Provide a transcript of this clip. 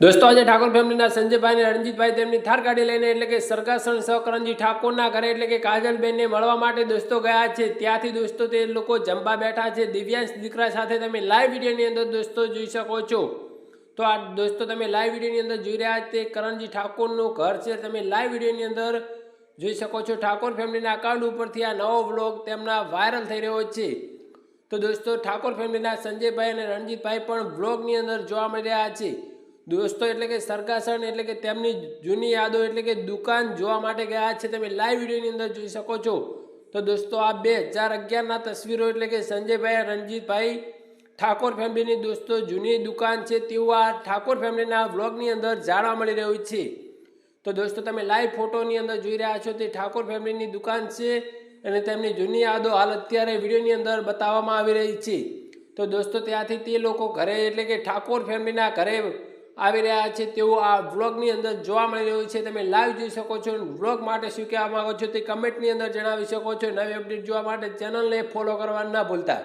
દોસ્તો, આજે ઠાકોર ફેમિલીના સંજયભાઈ અને રણજીતભાઈ તેમની થાર ગાડી લઈને એટલે કે સરકાસણ સહકરણજી ઠાકોરના ઘરે એટલે કે કાજલબેનને મળવા માટે દોસ્તો ગયા છે. ત્યાંથી દોસ્તો તે લોકો જમવા બેઠા છે. દિવ્યાંશ દીકરા સાથે તમે લાઈવ વિડીયોની અંદર દોસ્તો જોઈ શકો છો. તો આ દોસ્તો તમે લાઈવ વિડીયોની અંદર જોઈ રહ્યા તે કરણજી ઠાકોરનું ઘર છે. તમે લાઈવ વિડીયોની અંદર જોઈ શકો છો. ઠાકોર ફેમિલીના અકાઉન્ટ ઉપરથી આ નવો વ્લોગ તેમના વાયરલ થઈ રહ્યો છે. તો દોસ્તો, ઠાકોર ફેમિલીના સંજયભાઈ અને રણજીતભાઈ પણ વ્લોગની અંદર જોવા મળી રહ્યા છે. દોસ્તો એટલે કે સરકાસણ એટલે કે તેમની જૂની યાદો એટલે કે દુકાન જોવા માટે ગયા છે, તમે લાઈવ વિડીયોની અંદર જોઈ શકો છો. તો દોસ્તો આ બે હજાર અગિયારના તસવીરો એટલે કે સંજયભાઈ રણજીતભાઈ ઠાકોર ફેમિલીની દોસ્તો જૂની દુકાન છે, તેવું આ ઠાકોર ફેમિલીના વ્લોગની અંદર જાણવા મળી રહ્યું છે. તો દોસ્તો તમે લાઈવ ફોટોની અંદર જોઈ રહ્યા છો, તે ઠાકોર ફેમિલીની દુકાન છે અને તેમની જૂની યાદો હાલ અત્યારે વિડીયોની અંદર બતાવવામાં આવી રહી છે. તો દોસ્તો ત્યાંથી તે લોકો ઘરે એટલે કે ઠાકોર ફેમિલીના ઘરે આવી રહ્યા છે તેવું આ વ્લોગની અંદર જોવા મળી રહ્યું છે. તમે લાઈવ જોઈ શકો છો વ્લોગ માટે શું કહેવા માંગો છો તે કમેન્ટની અંદર જણાવી શકો છો. નવી અપડેટ જોવા માટે ચેનલને ફોલો કરવા ના ભૂલતા.